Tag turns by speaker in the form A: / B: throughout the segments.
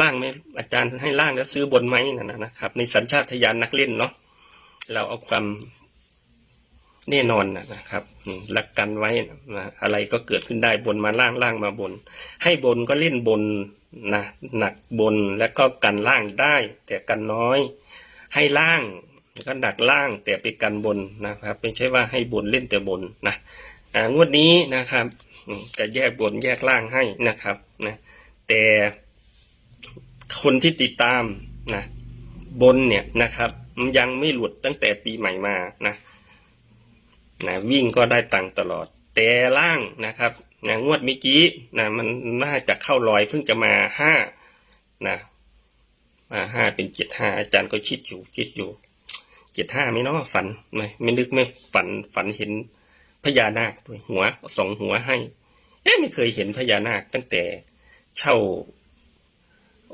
A: ล่างไหมอาจารย์ให้ล่างแล้วซื้อบนไหมนะนะนะครับ ในสัญชาตญาณนักเล่นเนาะเราเอาความแน่นอนนะนะครับอืมหลักกันไว้นะอะไรก็เกิดขึ้นได้บนมาล่างล่างมาบน ให้บนก็เล่นบนนะหนักบนแล้วก็กันล่างได้ แต่กันน้อย ให้ล่างก็หนักล่างแต่ไปกันบนนะครับไม่ใช่ว่าให้บนเล่นแต่บนนะอ่างวดนี้นะครับจะแยกบนแยกล่างให้นะครับนะแต่ คนที่ติดตามนะบนเนี่ยนะครับมันยังไม่หลุดตั้งแต่ปีใหม่มานะนะวิ่งก็ได้ตังตลอด แต่ล่างนะครับนะงวดเมื่อกี้นะมันน่าจะเข้าลอยเพิ่งจะมาห้านะมาห้าเป็นเจ็ดห้าอาจารย์ก็คิดอยู่คิดอยู่เจ็ดห้าไม่นาะฝันไม่ไม่นึกไม่ฝันฝันเห็นพญานาคด้วยหัวสองหัวให้เอ๊ะไม่เคยเห็นพญานาคตั้งแต่เช่า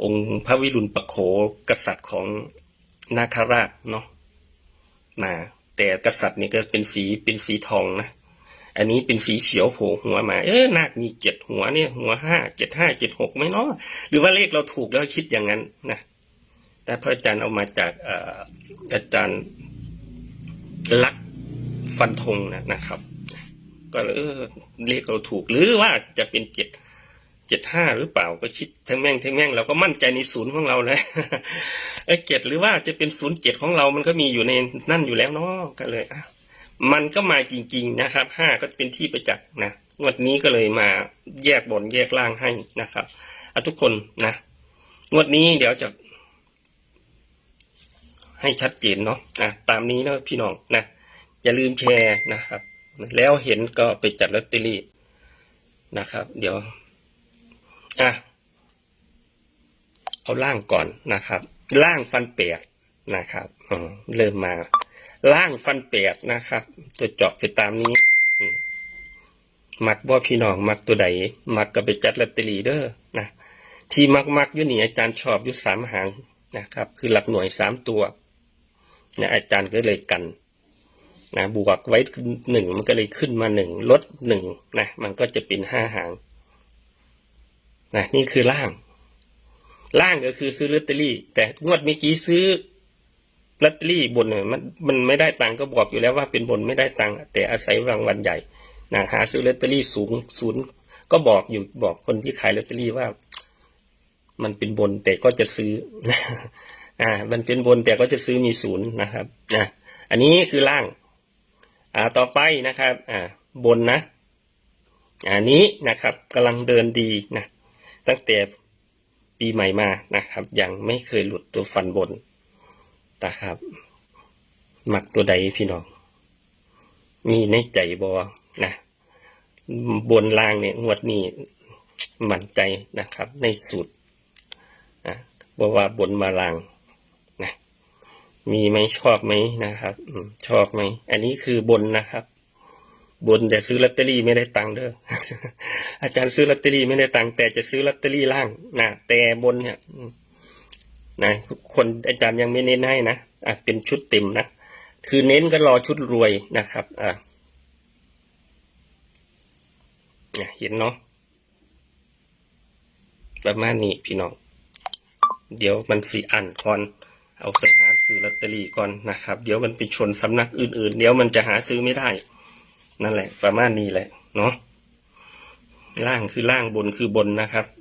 A: องค์พระวิรุณปโขกษัตริย์ของนาคราชเนาะนะแต่กษัตริย์นี่ก็เป็นสีเป็นสีทองนะ อันนี้เป็นสีเขียวโผล่หัวมา เออนาคมีเจ็ดหัวเนี่ยหัวห้าเจ็ดห้าเจ็ดหกไหมเนาะหรือว่าเลขเราถูกแล้วคิดอย่างนั้นนะแต่พระอาจารย์เอามาจากอาจารย์ลักฟันธงนะนะครับ ก็เออเลขเราถูกหรือว่าจะเป็นเจ็ด เจ็ดห้าหรือเปล่าก็คิดทั้งแม่งทั้งแม่งเราก็มั่นใจในศูนย์ของเราเลยเอเจ็ดหรือว่าจะเป็นศูนย์เจ็ดของเรามันก็มีอยู่ในนั่นอยู่แล้วเนาะก็เลยอะมันก็มาจริง ๆ นะครับห้าก็เป็นที่ประจักษ์นะงวดนี้ก็เลยมาแยกบนแยกล่างให้นะครับอทุกคนนะงวดนี้เดี๋ยวจะ ให้ชัดเจนเนาะนะตามนี้นะพี่น้องนะอย่าลืมแชร์นะครับ แล้วเห็นก็ไปจัดลอตเตอรี่นะครับ เดี๋ยว อะเอาล่างก่อนนะครับ ล่างฟันเปียกนะครับเริ่มมา ล่างฟันเปียกนะครับ ตัวเจาะไปตามนี้มักบ่พี่น้องมักตัวใดมักก็ไปจัดลอตเตอรี่เด้อนะที่มักมักๆอยู่นี่อาจารย์ชอบอยู่สามหางนะครับ คือหลักหน่วยสามตัวนะอาจารย์ก็เลยกันนะบวกไว้หนึ่งมันก็เลยขึ้นมาหนึ่งลดหนึ่งนะมันก็จะเป็นห้าหาง นะนี่คือล่าง ล่างก็คือซื้อลอตเตอรี่ แต่งวดเมื่อกี้ซื้อลอตเตอรี่บนเนี่ยมันมันไม่ได้ตังก็บอกอยู่แล้วว่าเป็นบนไม่ได้ตังแต่อาศัยรางวัลใหญ่นะหาซื้อลอตเตอรี่สูงศูนย์ก็บอกอยู่บอกคนที่ขายลอตเตอรี่ว่า มันเป็นบนแต่ก็จะซื้ออ่ามันเป็นบนแต่ก็จะซื้อมีศูนย์นะครับอะอันนี้คือล่าง อ่าต่อไปนะครับ อ่าบนนะอันนี้นะครับกำลังเดินดีนะ ตั้งแต่ปีใหม่มานะครับ ยังไม่เคยหลุดตัวฟันบนนะครับ มักตัวใดพี่น้อง มีในใจบอนะบนล่างเนี่ยงวดนี้มั่นใจนะครับ ในสูตรนะบอกว่าบนมาลางนะมีไหมชอบไหมนะครับชอบไหม อันนี้คือบนนะครับ บนแต่ซื้อลอตเตอรี่ไม่ได้ตังค์เด้ออาจารย์ซื้อลอตเตอรี่ไม่ได้ตังค์แต่จะซื้อลอตเตอรี่ล่างนะแต่บนเนี่ยนะคนอาจารย์ยังไม่เน้นให้นะอะเป็นชุดเต็มนะคือเน้นก็รอชุดรวยนะครับอะเห็นเนาะประมาณนี้พี่น้อง เดี๋ยวมันสีอันก่อน เอาไปหาซื้อลอตเตอรี่ก่อนนะครับ เดี๋ยวมันไปชนสำนักอื่นๆ เดี๋ยวมันจะหาซื้อไม่ได้ นั่นแหละประมาณนี้แหละเนาะล่างคือล่างบนคือบนนะครับ